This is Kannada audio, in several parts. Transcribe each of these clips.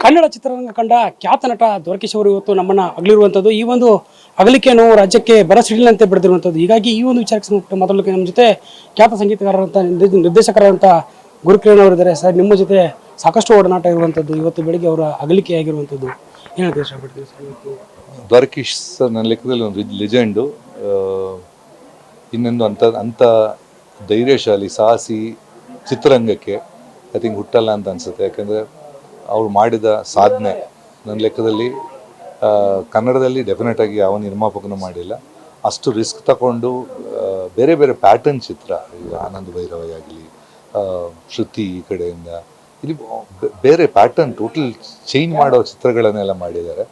ಕನ್ನಡ ಚಿತ್ರರಂಗ ಕಂಡ ಖ್ಯಾತ ನಟ ದ್ವಾರಕೀಶ್ ಅವರು ಇವತ್ತು ನಮ್ಮನ್ನ ಅಗಲಿರುವಂಥದ್ದು. ಈ ಒಂದು ಅಗಲಿಕೆ ರಾಜ್ಯಕ್ಕೆ ಬರಸಿಡಿಲಂತೆ ಬೆಳೆದಿರುವಂಥದ್ದು ಹೀಗಾಗಿ ಈ ಒಂದು ವಿಚಾರಕ್ಕೆ ಸಂಬಂಧಪಟ್ಟ ಮೊದಲು ನಮ್ಮ ಜೊತೆ ಖ್ಯಾತ ಸಂಗೀತಗಾರರಂತ ನಿರ್ದೇ- ನಿರ್ದೇಶಕರಾದಂಥ ಗುರುಕಿರಣ್ ಅವರಿದ್ದಾರೆ ಸರ್, ನಿಮ್ಮ ಜೊತೆ ಸಾಕಷ್ಟು ಒಡನಾಟ ಇರುವಂಥದ್ದು. ಇವತ್ತು ಬೆಳಿಗ್ಗೆ ಅವರ ಅಗಲಿಕೆ ಆಗಿರುವಂಥದ್ದು ಹೇಳ್ತೀವಿ ಇಷ್ಟಪಡ್ತೀವಿ ಸರ್ ದ್ವಾರಕೀಶ್ ಸರ್ ನನ್ನ ಲೆಕ್ಕದಲ್ಲಿ ಒಂದು ಲೆಜೆಂಡು. ಇನ್ನೊಂದು ಅಂಥ ಅಂಥ ಧೈರ್ಯಶಾಲಿ, ಸಾಹಸಿ ಚಿತ್ರರಂಗಕ್ಕೆ, ಐ ಥಿಂಕ್ ಹುಟ್ಟಲ್ಲ ಅಂತ ಅನಿಸುತ್ತೆ. ಯಾಕೆಂದರೆ ಅವ್ರು ಮಾಡಿದ ಸಾಧನೆ. ನನ್ನ ಲೆಕ್ಕದಲ್ಲಿ ಕನ್ನಡದಲ್ಲಿ ಡೆಫಿನೆಟ್ ಆಗಿ ಯಾವ ನಿರ್ಮಾಪಕನೂ ಮಾಡಿಲ್ಲ. ಅಷ್ಟು ರಿಸ್ಕ್ ತಗೊಂಡು ಬೇರೆ ಬೇರೆ ಪ್ಯಾಟರ್ನ್ ಚಿತ್ರ, ಈಗ ಆನಂದ್ ಭೈರವ ಆಗಲಿ ಶ್ರುತಿ ಈ ಕಡೆಯಿಂದ, ಇಲ್ಲಿ ಬೇರೆ ಪ್ಯಾಟರ್ನ್ ಟೋಟಲ್ ಚೇಂಜ್ ಮಾಡೋ ಚಿತ್ರಗಳನ್ನೆಲ್ಲ ಮಾಡಿದ್ದಾರೆ.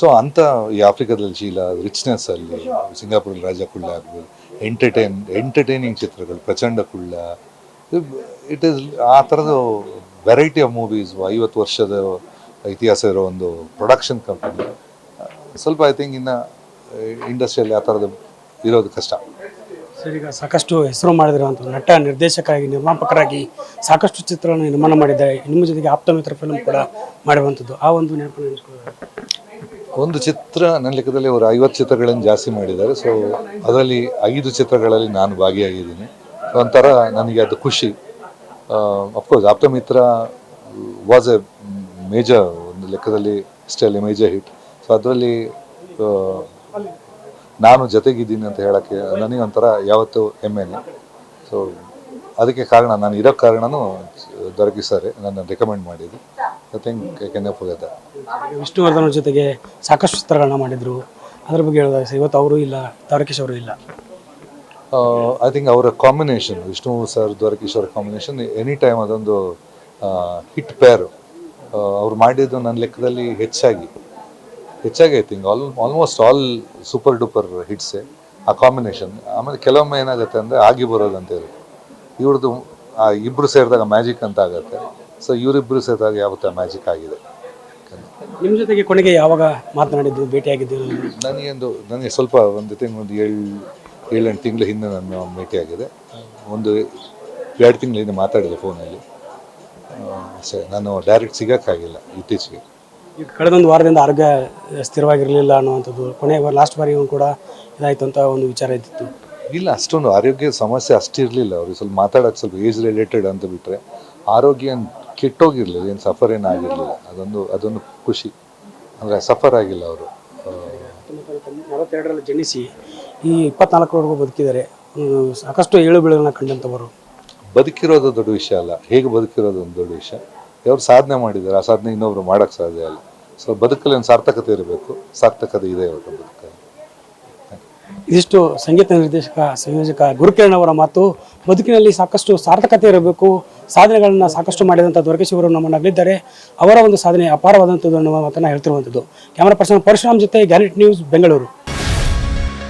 ಸೊ ಅಂಥ ಈ ಆಫ್ರಿಕಾದಲ್ಲಿ ಚೀಲ ರಿಚ್ನೆಸ್ ಅಲ್ಲಿ ಸಿಂಗಾಪುರಲ್ಲಿ ರಾಜ ಕುಳ್ಳ ಆಗ್ಬೋದು ಎಂಟರ್ಟೈನ್ ಎಂಟರ್ಟೈನಿಂಗ್ ಚಿತ್ರಗಳು, ಪ್ರಚಂಡ ಕುಳ್ಳ ಇಟ್ ಈಸ್ ಆ ಥರದ ವೆರೈಟಿ ಆಫ್ ಮೂವೀಸ್ ಐವತ್ತು ವರ್ಷದ ಇತಿಹಾಸ ಇರೋ ಒಂದು ಪ್ರೊಡಕ್ಷನ್ ಕಂಪನಿ ಸ್ವಲ್ಪ ಐ ಥಿಂಕ್ ಇನ್ನು ಇಂಡಸ್ಟ್ರಿಯಲ್ಲಿ ಆ ಥರದ್ದು ಇರೋದು ಕಷ್ಟ. ಸರ್ ಈಗ ಸಾಕಷ್ಟು ಹೆಸರು ಮಾಡಿದಿರುವಂಥ ನಟ ನಿರ್ದೇಶಕರಾಗಿ ನಿರ್ಮಾಪಕರಾಗಿ ಸಾಕಷ್ಟು ಚಿತ್ರಗಳನ್ನು ನಿರ್ಮಾಣ ಮಾಡಿದ್ದಾರೆ. ನಿಮ್ಮ ಜೊತೆಗೆ ಆಪ್ತ ಮಿತ್ರ ಫಿಲ್ಮ್ ಕೂಡ ಮಾಡುವಂಥದ್ದು. ಆ ಒಂದು ನೆನಪನ್ನು ಒಂದು ಚಿತ್ರ ನನ್ನ ಲೆಕ್ಕದಲ್ಲಿ ಅವರು ಐವತ್ತು ಚಿತ್ರಗಳನ್ನು ಜಾಸ್ತಿ ಮಾಡಿದ್ದಾರೆ. ಸೊ ಅದರಲ್ಲಿ ಐದು ಚಿತ್ರಗಳಲ್ಲಿ ನಾನು ಭಾಗಿಯಾಗಿದ್ದೀನಿ. ಒಂಥರ ನನಗೆ ಅದು ಖುಷಿ. Of course Apthamitra was a major ಒಂದು ಲೆಕ್ಕದಲ್ಲಿ ಸ್ಟೈಲ್ ಮೇಜರ್ ಹಿಟ್ ಸೊ ಅದರಲ್ಲಿ ನಾನು ಜೊತೆಗಿದ್ದೀನಿ ಅಂತ ಹೇಳೋಕ್ಕೆ ನನಗೆ ಒಂಥರ ಯಾವತ್ತೂ ಹೆಮ್ಮೆನೆ ಸೊ ಅದಕ್ಕೆ ಕಾರಣ ನಾನು ಇರೋ ಕಾರಣನೂ ದೊರಕಿಸ್ತಾರೆ ನನ್ನ ರೆಕಮೆಂಡ್ ಮಾಡಿದ್ದು I think I can forget that Vishnuvardhan ಜೊತೆಗೆ ಸಾಕಷ್ಟು ಚಿತ್ರಗಳನ್ನ ಮಾಡಿದರು. ಅದ್ರ ಬಗ್ಗೆ ಹೇಳಿದಾಗ ಇವತ್ತು ಅವರು ಇಲ್ಲ, ತಾರಕೇಶ್ ಅವರು ಇಲ್ಲ. ಐ ಥಿಂಕ್ ಅವರ combination Vishnu sir Dwarakish combination any time ಅದೊಂದು ಹಿಟ್ ಪೇರು ಅವ್ರು ಮಾಡಿದ್ದು ನನ್ನ ಲೆಕ್ಕದಲ್ಲಿ ಹೆಚ್ಚಾಗಿ. ಹೆಚ್ಚಾಗಿ I think all almost all super duper ಹಿಟ್ಸೆ ಆ ಕಾಂಬಿನೇಷನ್ ಆಮೇಲೆ ಕೆಲವೊಮ್ಮೆ ಏನಾಗುತ್ತೆ ಅಂದರೆ ಆಗಿ ಬರೋದು ಅಂತ ಇರುತ್ತೆ. ಇವ್ರದ್ದು ಆ ಇಬ್ಬರು ಸೇರಿದಾಗ ಮ್ಯಾಜಿಕ್ ಅಂತ ಆಗುತ್ತೆ. ಸೊ ಇವರಿಬ್ಬರು ಸೇರಿದಾಗ ಯಾವತ್ತ ಮ್ಯಾಜಿಕ್ ಆಗಿದೆ? ನಿಮ್ಮ ಜೊತೆಗೆ ಕೊನೆಗೆ ಯಾವಾಗ ಮಾತನಾಡಿದ್ದು ಭೇಟಿಯಾಗಿದ್ದು? ಒಂದು ನನಗೆ ಸ್ವಲ್ಪ ಒಂದು ತಿಂಗಳು ಒಂದು ಏಳು ಏಳೆಂಟು ತಿಂಗಳ ಹಿಂದೆ ನಾನು ಆಗಿದೆ ಒಂದು ಎರಡು ತಿಂಗಳ ಹಿಂದೆ ಮಾತಾಡಿದೆ ಫೋನಲ್ಲಿ. ಸರಿ ನಾನು ಡೈರೆಕ್ಟ್ ಸಿಗೋಕ್ಕಾಗಿಲ್ಲ ಇತ್ತೀಚೆಗೆ. ಕಳೆದ ಕಳೆದೊಂದು ವಾರದಿಂದ ಆರೋಗ್ಯ ಸ್ಥಿರವಾಗಿರಲಿಲ್ಲ ಅನ್ನುವಂಥದ್ದು ಕೊನೆ ಲಾಸ್ಟ್ ಬಾರಿ ಕೂಡ ಇದಾಯಿತು ಅಂತ ಒಂದು ವಿಚಾರ ಇದ್ದಿತ್ತು. ಇಲ್ಲ ಅಷ್ಟೊಂದು ಆರೋಗ್ಯ ಸಮಸ್ಯೆ ಅಷ್ಟಿರಲಿಲ್ಲ ಅವ್ರಿಗೆ. ಸ್ವಲ್ಪ ಮಾತಾಡೋಕ್ಕೆ ಸ್ವಲ್ಪ ಏಜ್ ರಿಲೇಟೆಡ್ ಅಂತ ಬಿಟ್ಟರೆ ಆರೋಗ್ಯ ಏನು ಕೆಟ್ಟೋಗಿರಲಿಲ್ಲ ಏನು ಸಫರ್ ಏನು ಆಗಿರಲಿಲ್ಲ. ಅದೊಂದು ಅದೊಂದು ಖುಷಿ. ಅಂದರೆ ಸಫರ್ ಆಗಿಲ್ಲ ಅವರು. ನಲವತ್ತೆರಡರಲ್ಲಿ ಜನಿಸಿ ಈ ಇಪ್ಪತ್ನಾಲ್ಕರವರೆಗೂ ಬದುಕಿದ್ದಾರೆ ಸಾಕಷ್ಟು ಏಳು ಬೀಳುಗಳನ್ನ ಕಂಡಂಥವರು. ಬದುಕಿರೋದು ದೊಡ್ಡ ವಿಷಯ ಅಲ್ಲ. ಹೇಗೆ ಬದುಕಿರೋದು ಒಂದು ದೊಡ್ಡ ವಿಷಯ. ಅವರು ಸಾಧನೆ ಮಾಡಿದ್ದಾರೆ ಆ ಸಾಧನೆ ಇನ್ನೊಬ್ರು ಮಾಡೋಕ್ಕೆ ಸಾಧ್ಯ ಅಲ್ಲ ಸೊ ಬದುಕಲ್ಲಿ ಒಂದು ಸಾರ್ಥಕತೆ ಇರಬೇಕು. ಸಾರ್ಥಕತೆ ಇದೆ ಅವ್ರ ಬದುಕಲ್ಲಿ. ಇದಿಷ್ಟು ಸಂಗೀತ ನಿರ್ದೇಶಕ ಸಂಯೋಜಕ ಗುರುಕಿರಣ್ ಅವರ ಮಾತು. ಬದುಕಿನಲ್ಲಿ ಸಾಕಷ್ಟು ಸಾರ್ಥಕತೆ ಇರಬೇಕು. ಸಾಧನೆಗಳನ್ನು ಸಾಕಷ್ಟು ಮಾಡಿದಂಥ ದೊರಕಶಿವರು ಅವರು ನಮ್ಮನ್ನು ಅಗಲಿದ್ದಾರೆ. ಅವರ ಒಂದು ಸಾಧನೆ ಅಪಾರವಾದಂಥದ್ದು ಅನ್ನುವ ಮಾತನ್ನು ಹೇಳ್ತಿರುವಂಥದ್ದು. ಕ್ಯಾಮರಾ ಪರ್ಸನ್ ಪರಶುರಾಮ್ ಜೊತೆ ಗ್ಯಾನೆಟ್ ನ್ಯೂಸ್ ಬೆಂಗಳೂರು.